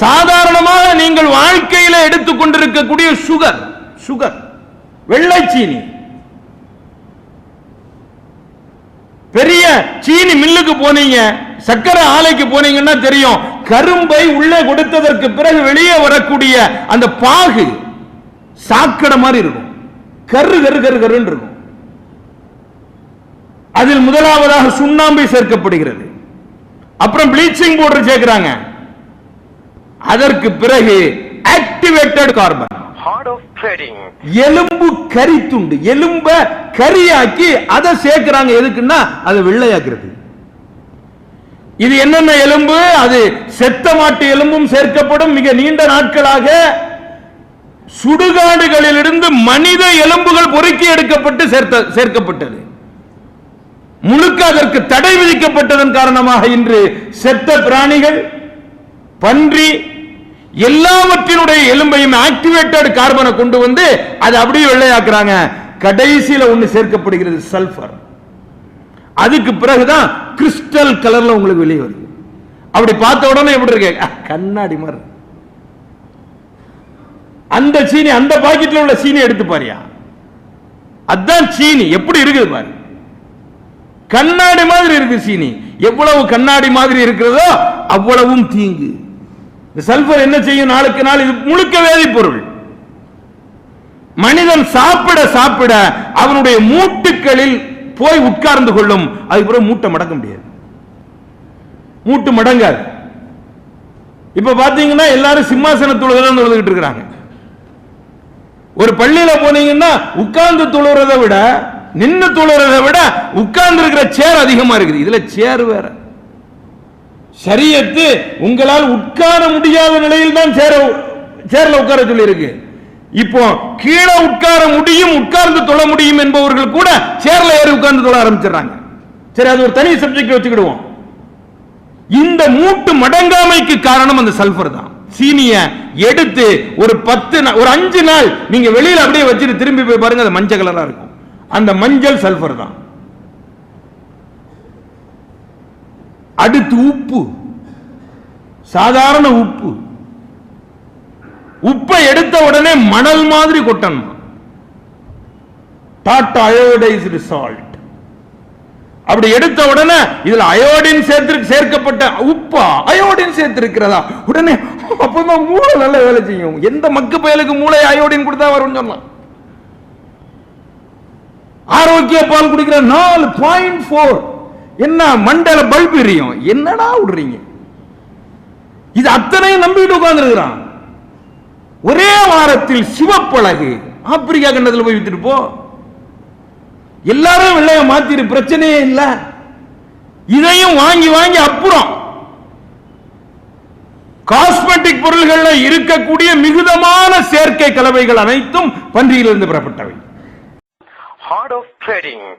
சாதாரணமாக நீங்கள் வாழ்க்கையில எடுத்துக்கொண்டிருக்கக்கூடிய சுகர் சுகர் வெள்ளை சீனி. பெரிய சீனி மில்லுக்கு போனீங்க சக்கரை ஆலைக்கு போனீங்கன்னா தெரியும் கரும்பை உள்ளே கொடுத்ததற்கு பிறகு வெளியே வரக்கூடிய அந்த பாகு சாக்கடை மாதிரி இருக்கும். கரு கரு கரு கருன்னு இருக்கும். அதில் முதலாவதாக சுண்ணாம்பு சேர்க்கப்படுகிறது. அப்புறம் ப்ளீச்சிங் பவுடர் சேர்க்கிறாங்க. அதற்கு பிறகு ஆக்டிவேட்டட் கார்பன். எலும்பு கறி துண்டு எலும்ப கரியாக்கி அதை சேர்க்கிறாங்க. எதுக்குன்னா அதை வெள்ளையாக்குறது. இது என்னென்ன எலும்பு? அது செத்த மாட்டு எலும்பும் சேர்க்கப்படும். மிக நீண்ட நாட்களாக சுடுகாடுகளிலிருந்து மனித எலும்புகள் பொறுக்கி எடுக்கப்பட்டு சேர்த்த சேர்க்கப்பட்டது. முழுக்க அதற்கு தடை விதிக்கப்பட்டதன் காரணமாக இன்று செத்த பிராணிகள் பன்றி எல்லாவற்றினுடைய எலும்பையும் ஆக்டிவேட்டட் கார்பனை கொண்டு வந்து அதை அப்படியே வெள்ளையாக்குறாங்க. கடைசியில ஒன்று சேர்க்கப்படுகிறது சல்பர் அதுக்கு பிறகுதான் கிறிஸ்டல் கலர்ல உங்களுக்கு வெளியே வருது. அப்படி பார்த்த உடனே எப்படி இருக்கு? கண்ணாடி மாதிரி. அந்த சீனி அந்த பாக்கெட்ல உள்ள சீனி எடுத்து பாரியா. அதான் சீனி. எப்படி இருக்குது பாரு. கண்ணாடி மாதிரி இருக்கு சீனி. எவ்வளவு கண்ணாடி மாதிரி இருக்கிறதோ அவ்வளவும் தீங்கு. இந்த சல்பர் என்ன செய்யும் நாளுக்கு நாள்? இது முழுக்க வேதிப்பொருள். மனிதன் சாப்பிட சாப்பிட அவனுடைய மூட்டுக்களில் போய் உட்கார்ந்து கொள்ளும். அதுக்கப்புறம் மூட்டை மடக்க முடியாது. மூட்டு மடங்காது. இப்ப பாத்தீங்கன்னா எல்லாரும் சிம்மாசன தொழுதான் தொழுதுகிட்டு இருக்கிறாங்க. ஒரு பள்ளியில போனீங்கன்னா உட்கார்ந்து தொழுறதை விட நின்று தொழுறதை விட உட்கார்ந்து இருக்கிற சேர் அதிகமா இருக்குது. இதுல சேர் வேற. சரியத்து உங்களால் உட்கார முடியாத நிலையில் தான் சேர சேர்ல உட்கார சொல்லி இருக்கு இப்போ கீழே உட்கார முடியும் உட்கார்ந்து தொழ முடியும் என்பவர்கள் கூட சேர்ல ஏறி உட்கார்ந்து தொழ ஆரம்பிச்சிடுறாங்க. சரி அது ஒரு தனி சப்ஜெக்ட் வச்சுக்கிடுவோம். இந்த மூட்டு மடங்காமைக்கு காரணம் அந்த சல்பர் தான். சீனிய எடுத்து ஒரு பத்து ஒரு அஞ்சு நாள் நீங்க வெளியில அப்படியே வச்சுட்டு திரும்பி போய் பாருங்க அது மஞ்சள் கலரா இருக்கும். அந்த மஞ்சள் சல்பர் தான். அடுத்து உப்பு. சாதாரண உப்பு. உப்பை எடுத்த உடனே மணல் மாதிரி கொட்டணும். Tata iodised salt. அப்படி எடுத்த உடனே இதுல அயோடின் சேர்த்து சேர்க்கப்பட்ட உப்பா? அயோடின் சேர்த்திருக்கிறதா? உடனே அப்பதான் மூளை நல்ல வேலை செய்யும். எந்த மக்கு பயலுக்கு மூளை அயோடின் கொடுத்தா வரும்னு சொன்னான். ஆரோக்கிய பால் குடிக்கிற நாலு பாயிண்ட் ஃபோர் என்ன மண்டல பல்ப் எரியும்? என்னடா விடுறீங்க? இது அத்தனையும் நம்பிட்டு உட்கார்ந்துருக்கிறான். ஒரே வாரத்தில் சிவப்பழகு. ஆப்பிரிக்கா கண்டத்துல போய் வித்துட்டு போ. எல்லாரும் வெள்ளைய மாத்திரு பிரச்சனையே இல்ல. இதையும் வாங்கி வாங்கி அப்புறம். காஸ்மெட்டிக் பொருள்கள்ல இருக்கக்கூடிய மிகுதமான சேர்க்கை கலவைகள் அனைத்தும் பன்றியிலிருந்து பெறப்பட்டவை. Heart of trading